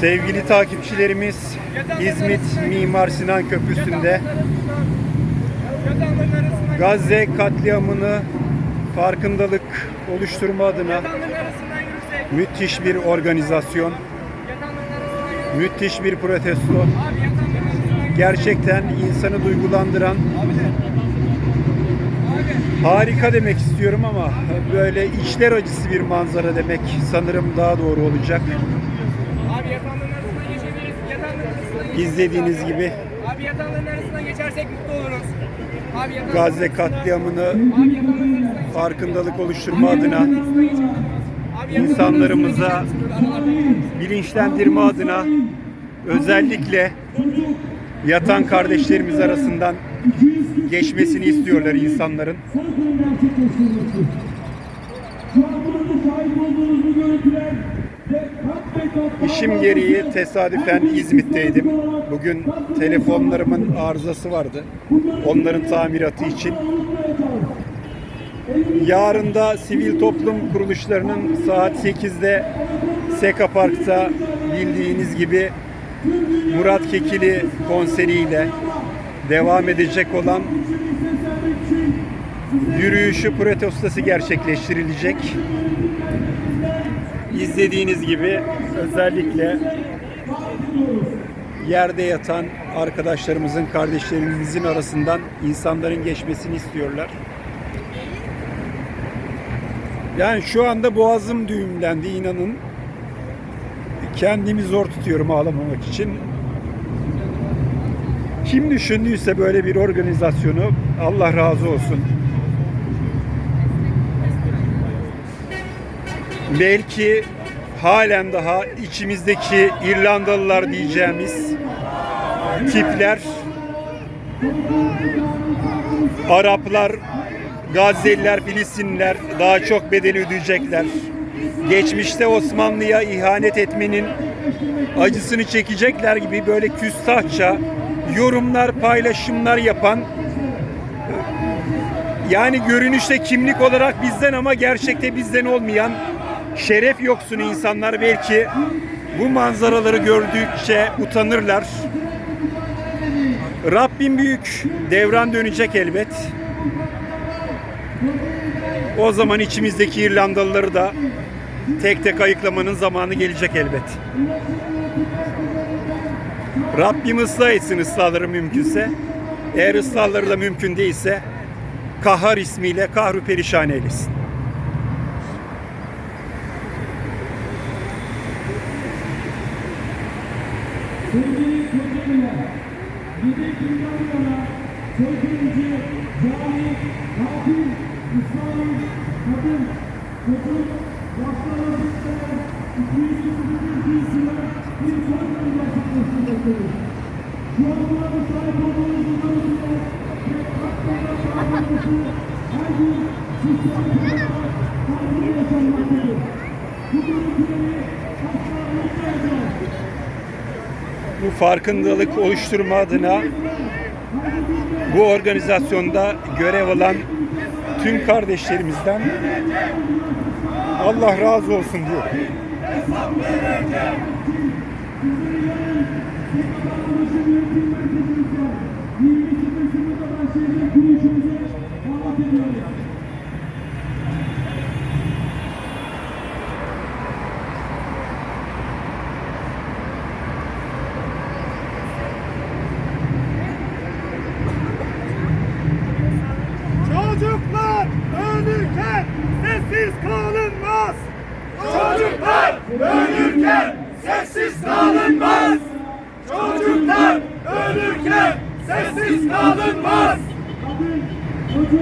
Sevgili takipçilerimiz İzmit Mimar Sinan Köprüsü'nde Gazze katliamını farkındalık oluşturma adına müthiş bir organizasyon, müthiş bir protesto. Gerçekten insanı duygulandıran. Harika demek istiyorum ama böyle içler acısı bir manzara demek sanırım daha doğru olacak. Abi yatanların arasından geçebiliriz. Arasından geçebiliriz. İzlediğiniz gibi Abi yatanların arasından geçersek mutlu oluruz. Abi Gazze katliamını Abi farkındalık oluşturma adına. Abi insanlarımıza bilinçlendirme adına özellikle yatan kardeşlerimiz arasından geçmesini istiyorlar insanların. İşim gereği tesadüfen İzmit'teydim. Bugün telefonlarımın arızası vardı. Onların tamiratı için. Yarın da sivil toplum kuruluşlarının saat 8'de Seka Park'ta bildiğiniz gibi Murat Kekili konseriyle devam edecek olan yürüyüşü protestosu gerçekleştirilecek. İzlediğiniz gibi özellikle yerde yatan arkadaşlarımızın, kardeşlerimizin arasından insanların geçmesini istiyorlar. Yani şu anda boğazım düğümlendi inanın. Kendimi zor tutuyorum ağlamamak için. Kim düşündüyse böyle bir organizasyonu Allah razı olsun. Belki halen daha içimizdeki İrlandalılar diyeceğimiz tipler Araplar, Gazze'liler, Filistinliler daha çok bedeli ödeyecekler. Geçmişte Osmanlı'ya ihanet etmenin acısını çekecekler gibi böyle küstahça yorumlar, paylaşımlar yapan yani görünüşte kimlik olarak bizden ama gerçekte bizden olmayan şeref yoksunu insanlar belki bu manzaraları gördükçe utanırlar. Rabbim büyük, devran dönecek elbet. O zaman içimizdeki İrlandalıları da tek tek ayıklamanın zamanı gelecek elbet. Rabbim ıslah etsin ıslahları mümkünse. Eğer ıslahları da mümkün değilse Kahar ismiyle kahru perişan eylesin. Sevgili Zıtlayan, 231 cinsine bir soykırım gerçekleştirecektir. Şu an buna müsait olduğunuz bu görüntüler ve katliamlar sağlanması her gün sistematik olarak farklı yaşanmaktadır. Bu görüntüleri asla unutmayacağız. Bu farkındalık oluşturma adına bu organizasyonda görev alan tüm kardeşlerimizden Allah razı olsun diyor. Çocuklar ölürken sessiz kalınmaz. Çocuklar ölürken sessiz kalınmaz. Çocuklar ölürken sessiz kalınmaz.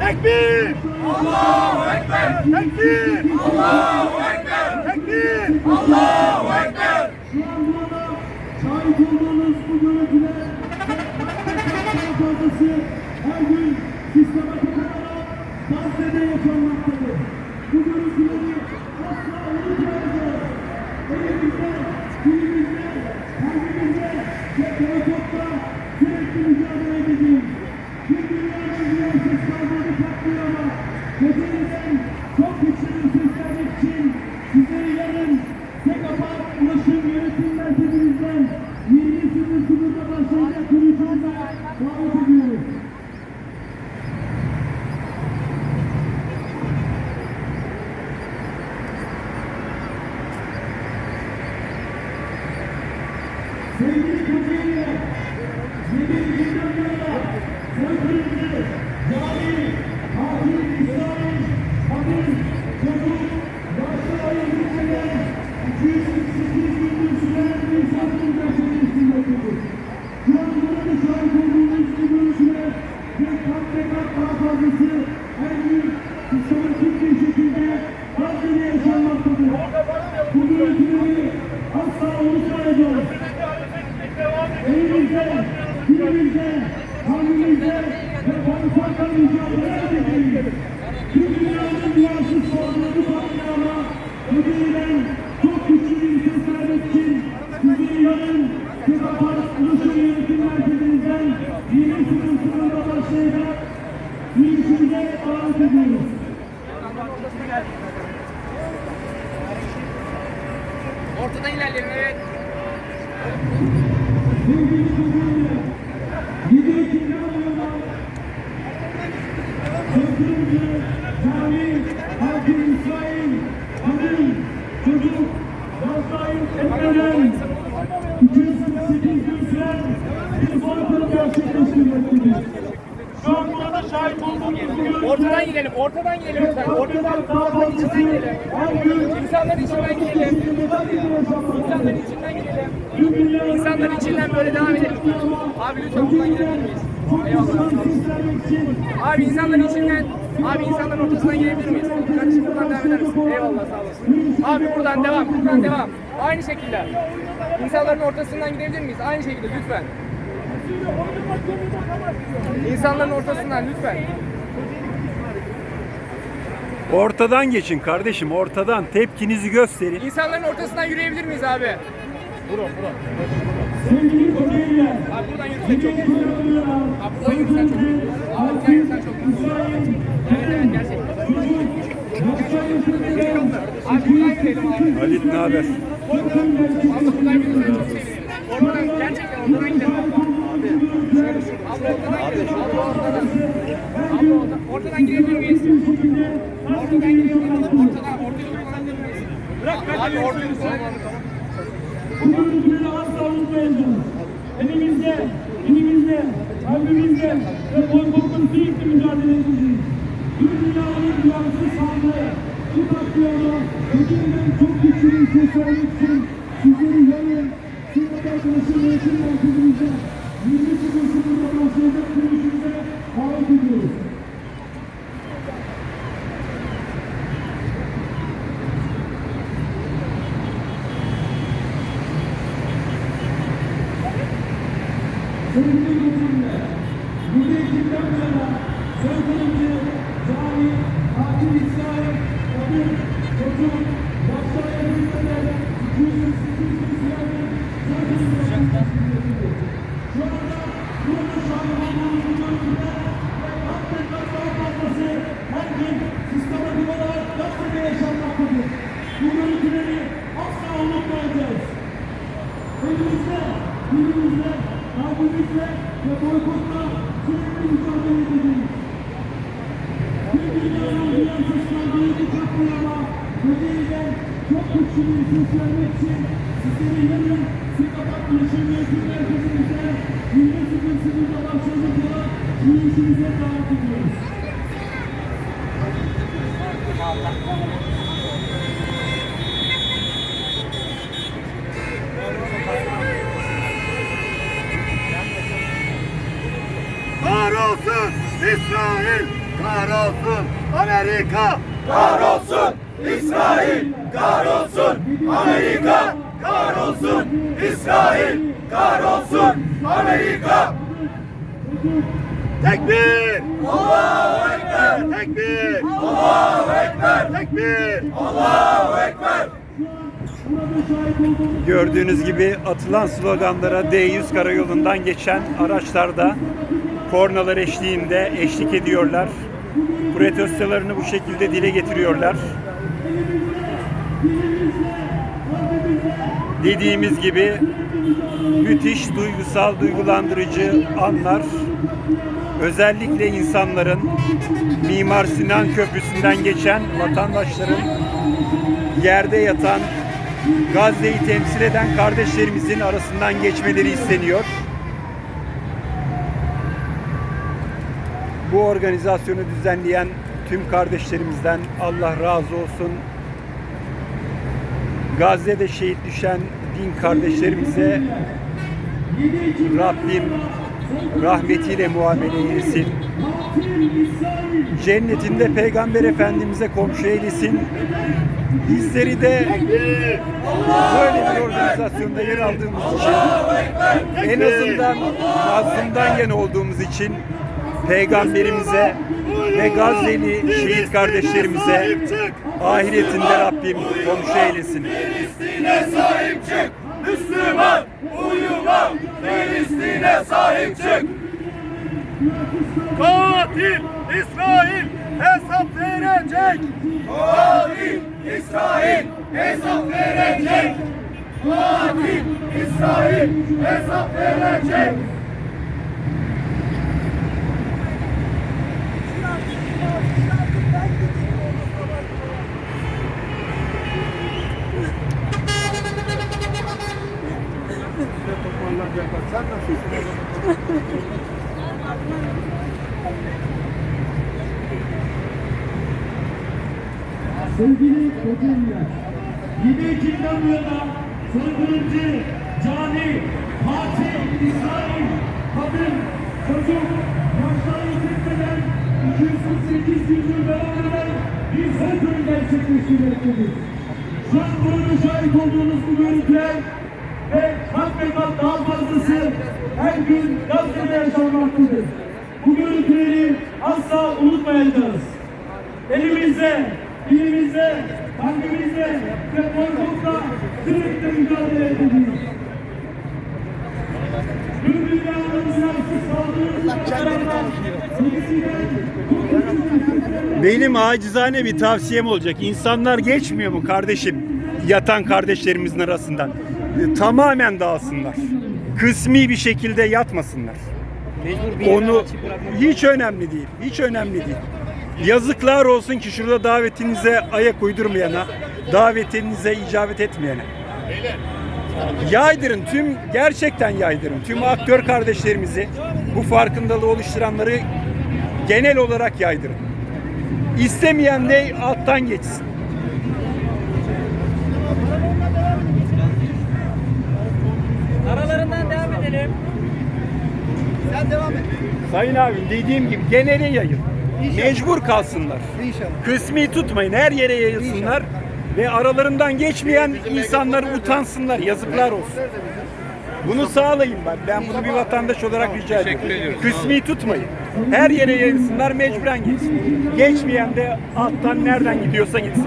Tekbir! Allahu Ekber! Tekbir! Allahu Ekber! Tekbir! Allahu Ekber! Şu an burada şahit olduğunuz bu görüntüler fazlası her gün sistematik olarak Gazze'de yaşanmaktadır. Bu görüntüleri asla unutmayacağız. Elimizde, dilimizde, kalbimizde ve telefonda sürekli mücadele edeceğiz. Bir dünyanın duyarsız kaldığı katliama, Kocaeli'den çok güçlü bir seslenmek için sizleri yarın tek Bu görüntüleri asla unutmayacağız. Elimizde, dilimizde, kalbimizde ve konuşmakla mücadele edeceğiz. Tüm dünyanın duyarsız sorduğunu katliama ödülen çok güçlü bir ses vermek için sizi Kıbrıs Ulusal Yönetim Merkezi'nden 20.00'da başlayacak yürüyüşümüze ilerleyelim evet 7 Ekim yılında Sözcüğümüzü cami, hakim İsrail, kadın, çocuk, hastayım, etmeden 248 gün süren bir soykırım gerçekleştirmektedir. Şu an burada şahit olduğumuz bu görüntüler Ortadan gidelim, ortadan gidelim lütfen. Ortadan, ortadan içinden gidelim. İnsanların içinden gidelim. İnsanların içinden gidelim. İnsanların içinden böyle devam edelim. Abi lütfen buradan gidebilir miyiz? Eyvallah. Abi insanların içinden, abi insanların ortasından girebilir miyiz? Kardeşim buradan devam eder misin? Eyvallah sağ olasın. Abi buradan devam, buradan devam. Aynı şekilde. İnsanların ortasından gidebilir miyiz? Aynı şekilde lütfen. İnsanların ortasından lütfen. Ortadan geçin kardeşim ortadan tepkinizi gösterin. İnsanların ortasından yürüyebilir miyiz abi? Sevgili Kocaeliler, Abi buradan yürüsek çok iyi. Abi buradan yürüsen çok iyi. Abi buradan yürüsen çok iyi. Evet evet gerçekten. Abi buradan yürüyelim abi. Halit ne haber? Abi buradan yürüsen çok sevinirim. Oradan gerçekten oradan gidelim abla. Abla oradan gidelim. Abla oradan. Abla oradan. Ortadan girebilir miyiz? Ortadan girebilir miyiz? Ortadan. Orta yolu kullanabilir miyiz? Abi orta yolu kullanalım. Bu görüntüleri asla unutmayacağız. Elimizde, elimizde, kalbimizde ve boykotun sürekli mücadele edeceğiz. Tüm dünyanın duyarsız sandığı, bu katliama ödülden çok güçlü bir ses vermek için sizleri yarın Sınırda Ulusal Yönetim Merkezimizde 20.00'da başlayacak görüşümüze davet ediyoruz. Sevgili götürümler, bu eğitimden sonra soykırımcı, cani, hakim İsrail, kadın, çocuk, yaşlı evlilikler, 248 bin silahlı soykırım gerçekleştirilmektedir. Şu anda burada şahit olduğumuz bu görüntüde Hakikaten daha fazlası her gün sistematik olarak Gazze'de yaşanmaktadır. Bu görüntüleri asla unutmayacağız. Elimizde, dilimizde, kalbimizde ve boykotla sürekli mücadele edeceğiz. Bir dünyanın duyarsız kaldığı bu katliama Kocaeli'den çok güçlü bir ses vermek için sizleri yarın Sikapat Ulaşım Yönetim Merkezimizde 20.00'da başlayacak olan yürüyüşümüze davet ediyoruz. Kahrolsun İsrail! Kahrolsun Amerika! Kahrolsun İsrail! Kahrolsun Amerika! Kahrolsun İsrail! Kahrolsun Amerika! Tekbir! Allahu Ekber! Tekbir! Allahu Ekber! Tekbir! Allahu Ekber! Gördüğünüz gibi atılan sloganlara D100 karayolundan geçen araçlar da kornalar eşliğinde eşlik ediyorlar. Protestolarını bu şekilde dile getiriyorlar. Dediğimiz gibi müthiş duygusal, duygulandırıcı anlar. Özellikle insanların Mimar Sinan Köprüsü'nden geçen vatandaşların yerde yatan Gazze'yi temsil eden kardeşlerimizin arasından geçmeleri isteniyor. Bu organizasyonu düzenleyen tüm kardeşlerimizden Allah razı olsun. Gazze'de şehit düşen din kardeşlerimize Rabbim rahmetiyle muamele eylesin. Cennetinde Peygamber Efendimiz'e komşu eylesin. Bizleri de böyle bir organizasyonda yer aldığımız için en azından mazlumdan yana olduğumuz için Peygamberimize ve Gazze'li şehit kardeşlerimize ahiretinde Rabbim komşu eylesin. Filistin'e sahip çık. Müslüman uyuma. Filistin'e sahip çık. Katil İsrail hesap verecek. Katil İsrail hesap verecek. Katil İsrail hesap verecek. Sevgili Kocaeliler, 22'den bu yana soykırımcı, cani, katil, İsrail, kadın, çocuk, yaşları yükseltmeden 248 gündür devam eden bir soykırım gerçekleştirmektedir. Şu an burada şahit olduğunuz bu görüntüler ve kat ve kat daha fazlası her gün Gazze'de yaşanmaktadır. Bu görüntüleri asla unutmayacağız. Elimizde, dilimizde, kalbimizde ve korkumuzda sürekli mücadele ediyoruz. Tüm dünyanın silahsız kurtuluşundan Benim acizane bir tavsiyem olacak. İnsanlar geçmiyor mu kardeşim? Yatan kardeşlerimizin arasından. E, Tamamen dağılsınlar. Kısmi bir şekilde yatmasınlar. Onu hiç önemli değil. Hiç önemli değil. Yazıklar olsun ki şurada davetinize ayak uydurmayana, davetinize icabet etmeyene. Yaydırın tüm gerçekten yaydırın. Tüm aktör kardeşlerimizi bu farkındalığı oluşturanları genel olarak yaydırın. İstemeyen de alttan geçsin. Aralarından devam edelim. Sen devam et. Sayın abim dediğim gibi genele yayın. Mecbur kalsınlar. İnşallah. Kısmi tutmayın. Her yere yayılsınlar. Ve aralarından geçmeyen insanlar utansınlar. Yazıklar olsun. Bunu sağlayın ben. Ben bunu bir vatandaş olarak rica ediyorum. Kısmi tutmayın. Her yere yayılsınlar mecburen geçsin. Geçmeyen de alttan nereden gidiyorsa gitsin.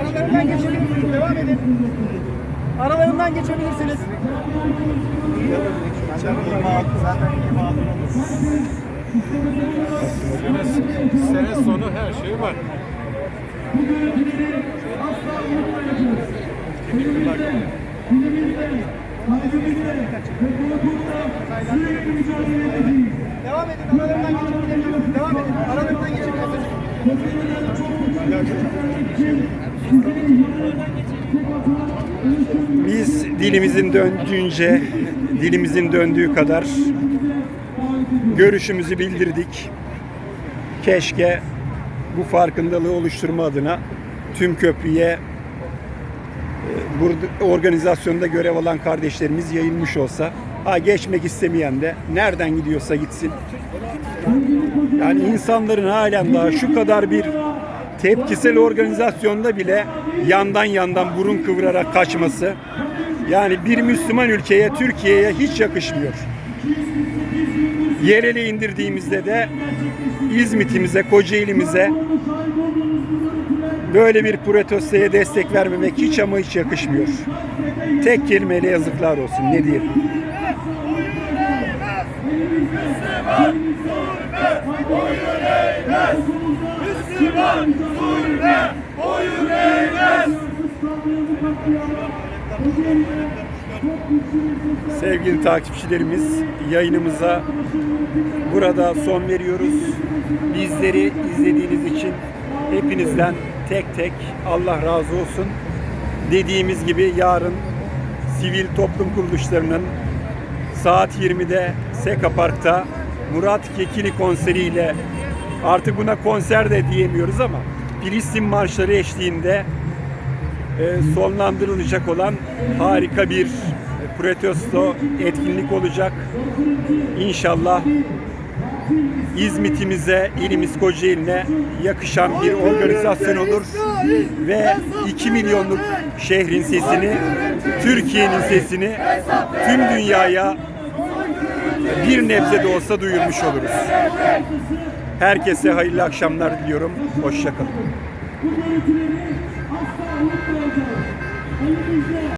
Aralarından geçebilirsiniz. Devam edin. Aralarından geçebilirsiniz. Sene sonu her şey var. Devam edin. Aralarından geçebilirsiniz. Devam edin. Aralarından geçebilirsiniz. Biz dilimizin döndüğünce, dilimizin döndüğü kadar görüşümüzü bildirdik. Keşke bu farkındalığı oluşturma adına tüm köprüye e, burada organizasyonda görev alan kardeşlerimiz yayılmış olsa ha geçmek istemeyen de nereden gidiyorsa gitsin. Yani insanların halen daha şu kadar bir tepkisel organizasyonda bile yandan yandan burun kıvırarak kaçması yani bir Müslüman ülkeye, Türkiye'ye hiç yakışmıyor. Yerele indirdiğimizde de İzmit'imize, Kocaeli'mize böyle bir protestoya destek vermemek hiç ama hiç yakışmıyor. Tek kelimeyle yazıklar olsun. Ne diyelim? Müslüman zulme boyun eğmez. Sevgili takipçilerimiz yayınımıza burada son veriyoruz. Bizleri izlediğiniz için hepinizden tek tek Allah razı olsun. Dediğimiz gibi yarın sivil toplum kuruluşlarının saat 20'de Seka Park'ta Murat Kekili konseriyle artık buna konser de diyemiyoruz ama Filistin marşları eşliğinde e, sonlandırılacak olan harika bir protesto etkinlik olacak. İnşallah İzmit'imize, ilimiz Kocaeli'ne yakışan bir organizasyon olur ve 2 milyonluk şehrin sesini, Türkiye'nin sesini tüm dünyaya bir nebze de olsa duyurmuş oluruz. Herkese hayırlı akşamlar diliyorum. Hoşçakalın.